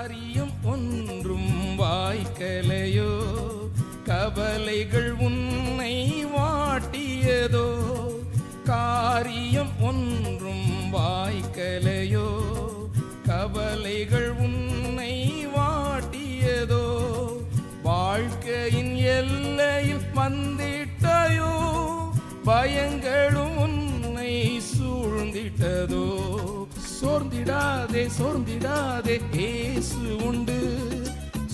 காரியம் ஒன்றும் வாய்க்கலையோ? கவலைகள் உன்னை வாட்டியதோ? காரியம் ஒன்றும் வாய்க்கலையோ? கவலைகள் உன்னை வாட்டியதோ? வாழ்க்கையின் எல்லையில் வந்திட்டாயோ? பயங்களும் உன்னை சூழ்ந்திட்டதோ? சோர்ந்திடாதே சோர்ந்திடாதே ஏசு உண்டு.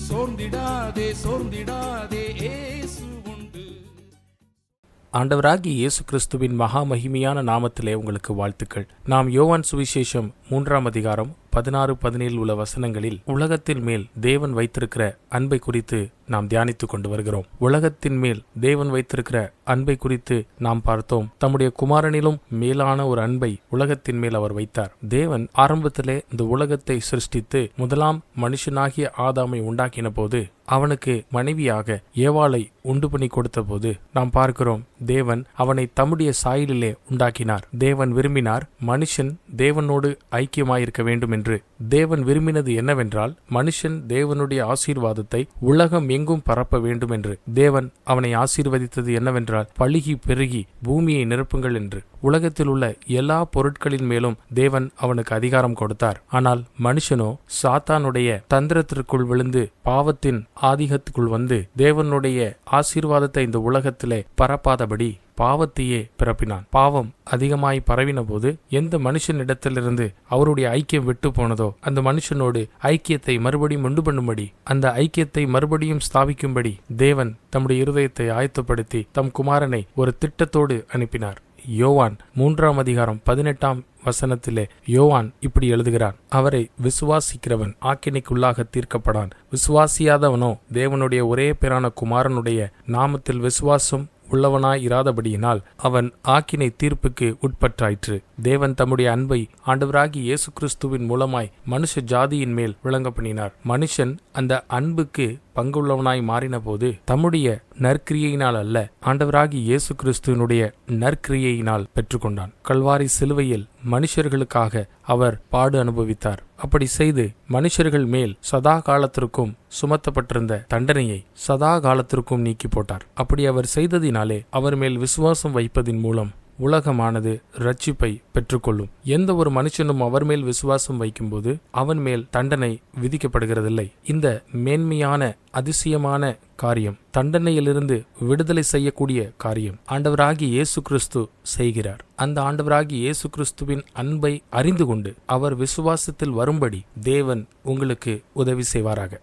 சோர்ந்திடாதே சோர்ந்திடாதே ஏசு உண்டு. ஆண்டவராகிய இயேசு கிறிஸ்துவின் மகா மகிமையான நாமத்திலே உங்களுக்கு வாழ்த்துக்கள். நாம் யோவான் சுவிசேஷம் மூன்றாம் அதிகாரம் பதினாறு பதினேழு உள்ள வசனங்களில் உலகத்தின் மேல் தேவன் வைத்திருக்கிற அன்பை குறித்து நாம் தியானித்துக் கொண்டு வருகிறோம். உலகத்தின் மேல் தேவன் வைத்திருக்கிற அன்பை குறித்து நாம் பார்த்தோம். தம்முடைய குமாரனிலும் மேலான ஒரு அன்பை உலகத்தின் மேல் அவர் வைத்தார். தேவன் ஆரம்பத்திலே இந்த உலகத்தை சிருஷ்டித்து முதலாம் மனுஷனாகிய ஆதாமை உண்டாக்கின போது அவனுக்கு மனைவியாக ஏவாளை உண்டு பண்ணி கொடுத்த போது நாம் பார்க்கிறோம் தேவன் அவனை தம்முடைய சாயலிலே உண்டாக்கினார். தேவன் விரும்பினார் மனுஷன் தேவனோடு ஐக்கியமாயிருக்க வேண்டும் என்று தேவன் விரும்பினது என்னவென்றால் மனுஷன் தேவனுடைய ஆசீர்வாதத்தை உலகம் எங்கும் பரப்ப வேண்டும் என்று தேவன் அவனை ஆசீர்வதித்தது என்னவென்றால் பழுகி பெருகி பூமியை நிரப்புங்கள் என்று. உலகத்தில் உள்ள எல்லா பொருட்களின் மேலும் தேவன் அவனுக்கு அதிகாரம் கொடுத்தார். ஆனால் மனுஷனோ சாத்தானுடைய தந்திரத்திற்குள் விழுந்து பாவத்தின் ஆதிகத்துக்குள் வந்து தேவனுடைய ஆசீர்வாதத்தை இந்த உலகத்திலே பரப்பாதபடி பாவத்தையே பிறப்பினான். பாவம் அதிகமாய் பரவின போது எந்த மனுஷனிடத்திலிருந்து அவருடைய ஐக்கியம் விட்டு போனதோ அந்த மனுஷனோடு ஐக்கியத்தை மறுபடியும் உண்டு பண்ணும்படி அந்த ஐக்கியத்தை மறுபடியும் ஸ்தாபிக்கும்படி தேவன் தம்முடைய இருதயத்தை ஆயத்தப்படுத்தி தம் குமாரனை ஒரு திட்டத்தோடு அனுப்பினார். யோவான் மூன்றாம் அதிகாரம் பதினெட்டாம் வசனத்திலே யோவான் இப்படி எழுதுகிறான் அவரை விசுவாசிக்கிறவன் ஆக்கினைக்குள்ளாக தீர்க்கப்படான். விசுவாசியாதவனோ தேவனுடைய ஒரே பேரான குமாரனுடைய நாமத்தில் விசுவாசம் உள்ளவனாய் இராதபடியினால் அவன் ஆக்கினை தீர்ப்புக்கு உட்பற்றாயிற்று தேவன் தம்முடைய அன்பை ஆண்டவராகி இயேசு கிறிஸ்துவின் மூலமாய் மனுஷ ஜாதியின் மேல் விளங்க பண்ணினார் மனுஷன் அந்த அன்புக்கு பங்குள்ளவனாய் மாறினபோது தம்முடைய நற்கிரியையினால் அல்ல ஆண்டவராகி இயேசு கிறிஸ்துவனுடைய நற்கிரியையினால் பெற்றுக்கொண்டான். கல்வாரி சிலுவையில் மனுஷர்களுக்காக அவர் பாடு அனுபவித்தார். அப்படி செய்து மனுஷர்கள் மேல் சதா காலத்திற்கும் சுமத்தப்பட்டிருந்த தண்டனையை சதா காலத்திற்கும் நீக்கி போட்டார். அப்படி அவர் செய்ததினாலே அவர் மேல் விசுவாசம் வைப்பதின் மூலம் உலகமானது ரட்சிப்பை பெற்றுக்கொள்ளும். எந்த ஒரு மனுஷனும் அவர் மேல் விசுவாசம் வைக்கும்போது அவன் மேல் தண்டனை விதிக்கப்படுகிறதில்லை. இந்த மேன்மையான அதிசயமான காரியம் தண்டனையிலிருந்து விடுதலை செய்யக்கூடிய காரியம். ஆண்டவராகி இயேசு கிறிஸ்து செய்கிறார். அந்த ஆண்டவராகி இயேசு கிறிஸ்துவின் அன்பை அறிந்து கொண்டு அவர் விசுவாசத்தில் வரும்படி தேவன் உங்களுக்கு உதவி செய்வாராக.